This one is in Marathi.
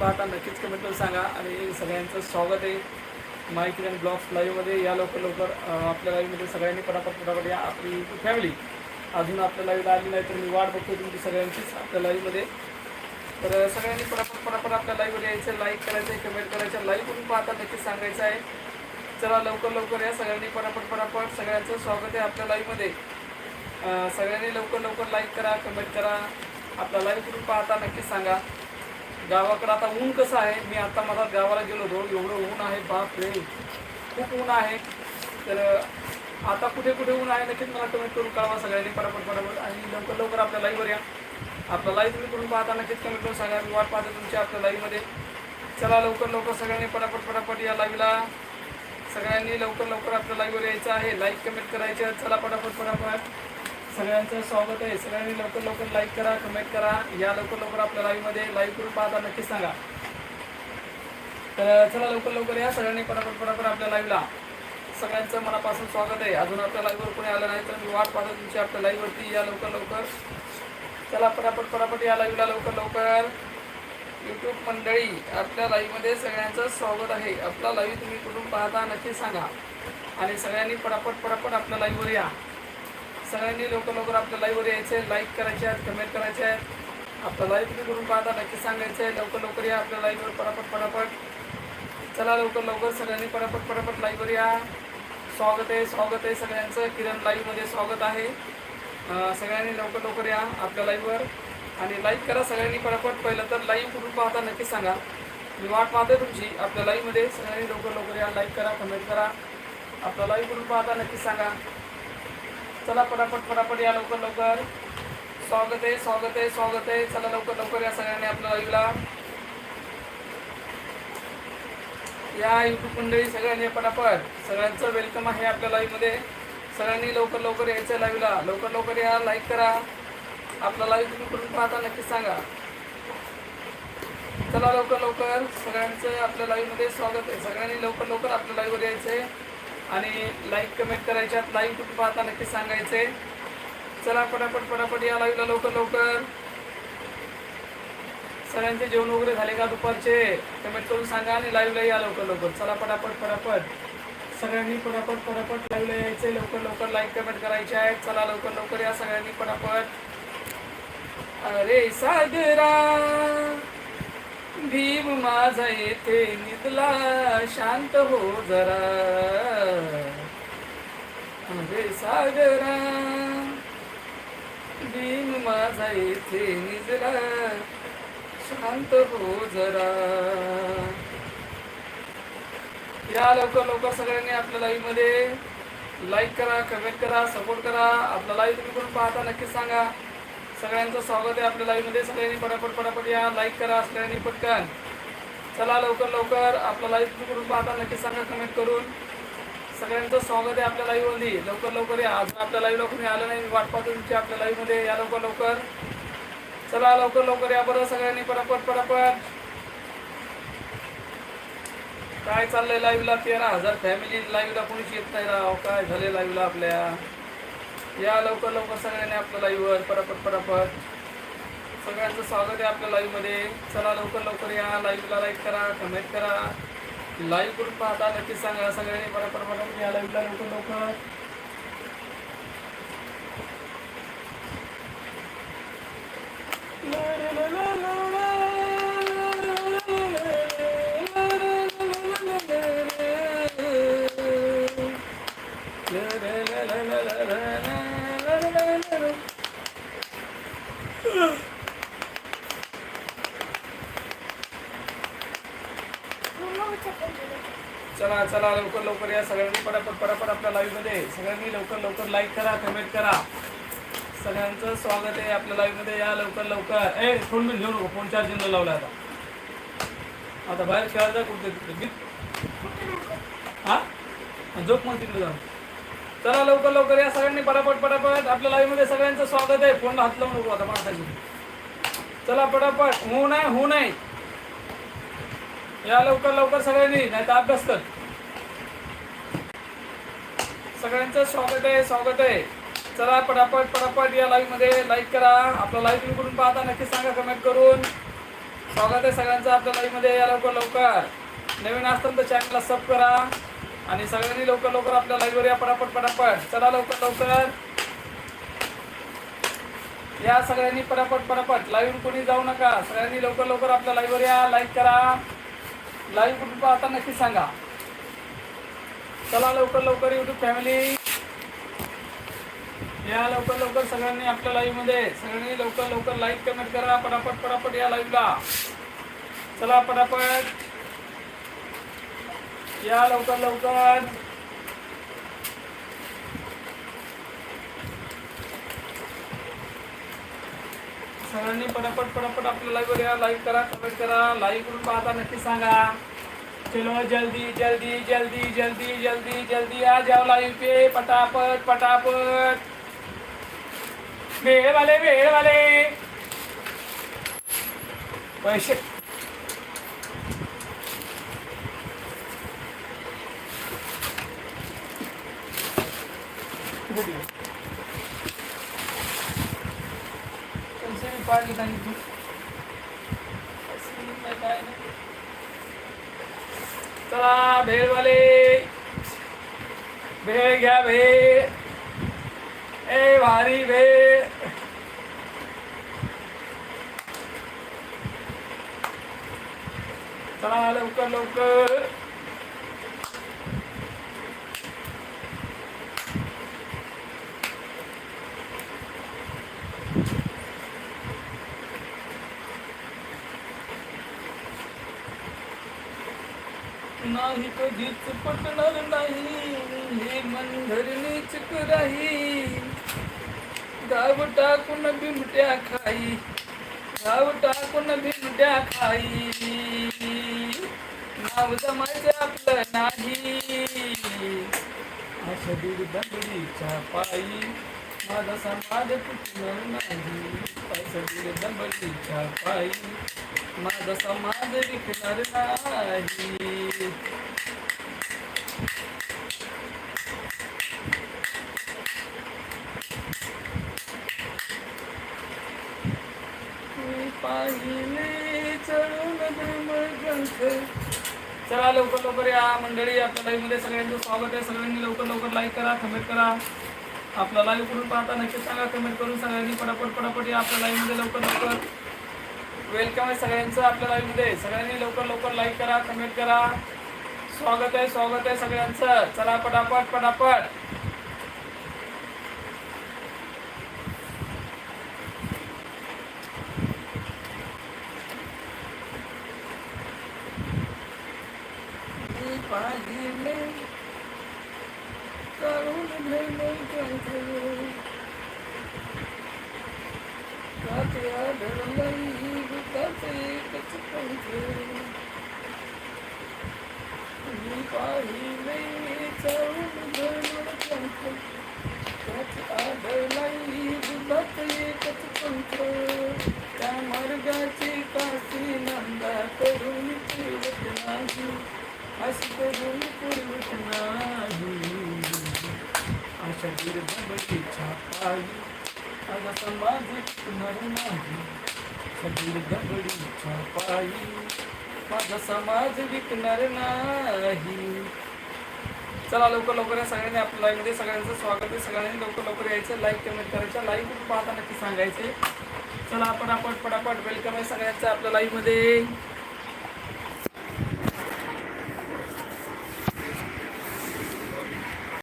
पाहता नक्कीच कमेंटवर सांगा. आणि सगळ्यांचं स्वागत आहे. माहिती आणि ब्लॉग्स लाईव्हमध्ये या लवकर लवकर आपल्या लाईव्हमध्ये सगळ्यांनी पटापट पटापट या आपली फॅमिली अजून आपल्या लाईव्हला आली नाही तर मी वाट बघतो तुमची सगळ्यांचीच आपल्या लाईव्हमध्ये तर सगळ्यांनी पटापट पटापट आपल्या लाईव्हमध्ये यायचं. लाईक करायचं आहे कमेंट करायचं लाईव्ह करून पाहता नक्कीच सांगायचं आहे. चला लवकर लवकर या. सगळ्यांनी पटापट पटापट सगळ्यांचं स्वागत आहे आपल्या लाईव्हमध्ये सगळ्यांनी लवकर लवकर लाईक करा कमेंट करा. आपला लाईव्ह करून पाहता नक्कीच सांगा. गावाकडं आता ऊन कसं आहे? मी आता मला गावाला गेलो होतो. एवढं ऊन आहे बाप रे. खूप ऊन आहे. तर आता कुठे कुठे ऊन आहे नक्कीच मला कमेंट करून कळवा सगळ्यांनी पटापट पटापट. आणि लवकर लवकर आपल्या लाईव्हवर या. आपला लाईव्ह तुम्ही करून पाहता नक्कीच कमेंट करून सांगा. मी वाट पाहतो तुमच्या आपल्या लाईव्हमध्ये चला लवकर लवकर सगळ्यांनी पटापट पटापट या लाईव्हला सगळ्यांनी लवकर लवकर आपल्या लाईव्हवर यायचं आहे. लाईक कमेंट करायचं. चला पटापट पटापट. सगळ्यांचं स्वागत आहे. सगळ्यांनी लवकर लवकर लाईक करा कमेंट करा. या लवकर लवकर आपल्या लाईव्हमध्ये लाईव्ह करून पाहता नक्कीच सांगा. तर चला लवकर लवकर या सगळ्यांनी पटापट पटापट आपल्या लाईव्हला सगळ्यांचं मनापासून स्वागत आहे. अजून आपल्या लाईव्हवर कोणी आलं नाही तर मी वाट पाहतो तुमची आपल्या लाईव्हवरती या लवकर लवकर. चला पटापट पटापट या लाईव्हला लवकर लवकर. यूट्यूब मंडळी आपल्या लाईव्हमध्ये सगळ्यांचं स्वागत आहे. आपला लाईव्ह तुम्ही कुठून पाहता नक्की सांगा. आणि सगळ्यांनी पटापट पटापट आपल्या लाईव्हवर या. सगळ्यांनी लवकर लवकर आपल्या लाईव्हवर यायचे लाईक करायचे आहेत कमेंट करायचे आहेत. आपलं लाईव्ह तुम्ही करून पाहता नक्की सांगायचं आहे लवकर लवकर या आपल्या लाईव्हवर पटापट पटापट चला लवकर लवकर सगळ्यांनी पटापट पटापट लाईव्हवर या. स्वागत आहे स्वागत आहे सगळ्यांचं. किरण लाईव्हमध्ये स्वागत आहे. सगळ्यांनी लवकर लवकर या आपल्या लाईव्हवर आणि लाईक करा सगळ्यांनी पटापट पहिलं तर लाईव्ह करून पाहता नक्की सांगा. मी वाट पाहते तुमची आपल्या लाईव्हमध्ये सगळ्यांनी लवकर लवकर या. लाईक करा कमेंट करा. आपला लाईव्ह करून पाहता नक्की सांगा. चला पटापट पटापट या लवकर लवकर. स्वागत आहे स्वागत आहे स्वागत आहे. चला लवकर लवकर या सगळ्यांनी आपल्या लाईव्हला या युट्यूब मंडळी सगळ्यांनी पटापट. सगळ्यांचं वेलकम आहे आपल्या लाईव्हमध्ये सगळ्यांनी लवकर लवकर यायचं लाईव्हला लवकर लवकर या लाईक करा. आपला लाईव्ह तुम्ही कुठून पाहता नक्की सांगा. चला लवकर लवकर. सगळ्यांचं आपल्या लाईव्हमध्ये स्वागत आहे. सगळ्यांनी लवकर लवकर आपल्या लाईव्हवर यायचं आहे आणि लाईक कमेंट करायच्यात लाईव्ह कुठे पाहता नक्की सांगायचे. चला पटापट पटापट या लाईव्हला लवकर लवकर. सगळ्यांचे जेवण वगैरे झाले का दुपारचे? कमेंट करून सांगा आणि लाईव्हला या लवकर लवकर. चला पटापट पटापट. सगळ्यांनी पटापट पटापट लाईव्हला यायचे. लवकर लवकर लाईक कमेंट करायचे आहेत. चला लवकर लवकर या सगळ्यांनी पटापट. अरे सागरा भीम माझा येथे निदला शांत हो जरा. अरे सागरा भीम माझा येथे निधला शांत हो जरा. या लवकर लवकर सगळ्यांनी आपल्या लाईव्हमध्ये लाईक करा कमेंट करा सपोर्ट करा. आपला लाईव्ह तुम्ही करून पाहता नक्कीच सांगा. सगळ्यांचं स्वागत आहे आपल्या लाईव्हमध्ये सगळ्यांनी पटापट पटापट या. लाईक करा सगळ्यांनी पटकन. चला लवकर लवकर. आपला लाईव्ह करून पाहता नक्कीच सांगा कमेंट करून. सगळ्यांचं स्वागत आहे आपल्या लाईव्हमध्ये लवकर लवकर या. अजून आपल्या लाईव्हला कोणी आलं नाही. वाट पाहतो तुमची आपल्या लाईव्हमध्ये या लवकर लवकर. चला लवकर लवकर या बरं. सगळ्यांनी पटापट पटापट. काय चाललंय लाईव्हला तेरा हजार फॅमिली लाईव्हला कोणीच येत नाही राव. काय झाले लाईव्हला आपल्या? या लवकर लवकर सगळ्यांनी आपल्या लाईव्हवर परापट पटापट सगळ्यांचं स्वागत आहे आपल्या लाईव्हमध्ये चला लवकर लवकर या लाईव्हला लाईक करा कमेंट करा. लाईव्ह करून पाहता नक्कीच सांगा. सगळ्यांनी परापट परापट या लाईव्हला लवकर लवकर. चला चला लवकर लवकर या सगळ्यांनी. पटापट पटापट आपल्या लाईव्हमध्ये सगळ्यांनी लवकर लवकर लाईक करा कमेंट करा. सगळ्यांचं स्वागत आहे आपल्या लाईव्हमध्ये या लवकर लवकर. ए फोन बिन घेऊ नको. फोन चार्जिंगला लावला आता. आता बाहेर खेळायचा कुठे तिकडे. हा? झोप मग तिकडे जाऊन. चला लवकर लवकर या सगळ्यांनी. पटापट पटापट. आपल्या लाईव्हमध्ये सगळ्यांचं स्वागत आहे. फोन हात लावू नको आता माणसाची. चला पटापट. हो नाही होऊ नाही या लवकर लवकर सगळ्यांनी नाही तर अभ्यास कर. सगळ्यांचं स्वागत आहे स्वागत आहे. चला पटापट पटापट या लाईव्हमध्ये लाईक करा. आपला लाईव्ह तुम्ही करून पाहता नक्की सांगा कमेंट करून. स्वागत आहे सगळ्यांचं आपल्या लाईव्हमध्ये या लवकर लवकर. नवीन असताना तर चॅनलला सब करा. आणि सगळ्यांनी लवकर लवकर आपल्या लाईव्ह वर या पटापट पटापट. चला लवकर लवकर. या सगळ्यांनी पटापट पटापट. लाईव्ह कोणी जाऊ नका. सगळ्यांनी लवकर लवकर आपल्या लाईव्ह वर या लाईक करा. लाईव्ह कुठून पाहता नक्की सांगा. चला लवकर लवकर युट्यूब फॅमिली या लवकर लवकर सगळ्यांनी आपल्या लाईव्हमध्ये सगळ्यांनी लवकर लवकर लाईक कमेंट करा. पटापट पटापट या लाईव्हला चला पटापट. या लवकर लवकर. सगळ्यांनी पटापट पटापट आपल्या लाईव्ह या लाईक करा कमेंट करा. लाईव्ह करून पाहता नक्की सांगा. चलो जल्दी जल्दी जल्दी जल्दी जल्दी जल्दी आ जाओ लाईव्ह पे. पटापट पटापट. वेळ वाले वेळ वाले पैसे. Thank you. पाडले त्यांनी तू पैसे नाही काय नाही चला भेळवाले भेळ घ्या भेळ ए भारी भेळ चला लवकर लवकर नाही कधीच पटणार नाही हे मन धरणी चुक राही गाव टाकून बिमट्या खाई गाव टाकून बिमट्या खाई नाव जमायचं आपलं नाही अशा दीड दंबडीच्या पायी माझा समाज तुटणार नाही अशा दीड दंबडीच्या पायी माझा समाज विकणार नाही मी पाहिले चला लवकर लवकर या मंडळी आपल्या लाईव्हमध्ये सगळ्यांचं स्वागत आहे. सगळ्यांनी लवकर लवकर लाईक करा कमेंट करा. आपला लाईव्ह करून पाहता नक्की सांगा. कमेंट करून सगळ्यांनी पटापट पटापट या आपल्या लाईव्हमध्ये लवकर लवकर. वेलकम आहे सगळ्यांचं आपल्या लाईव्हमध्ये. सगळ्यांनी लवकर लवकर लाईक करा कमेंट करा. स्वागत आहे स्वागत आहे सगळ्यांचं. चला पटापट पटापट. मी पाहिले करून धर्मग्रंथ. काते आढळलाई बुद्धाचे एकच पंथ. मी पाहिले चढून धर्मग्रंथ. काते आढळलाई बुद्धाचे एकच पंथ. त्या मार्गाची काशी नंदा करून नाही असं करून पुरवत नाही अशा गिरदबडीच्या पायी माझा समाज विकणार नाही अशा गिरदबडीच्या पायी माझा समाज विकणार नाही चला लवकर लवकर या सगळ्यांनी आपल्या live सगळ्यांचं स्वागत आहे. सगळ्यांनी लवकर लवकर यायचं. लाईक कमेंट करायचं. लाईव्ह कुठून पाहता नक्की सांगायचे. चला पटापट पटापट वेलकम आहे सगळ्यांचं आपल्या लाईव्ह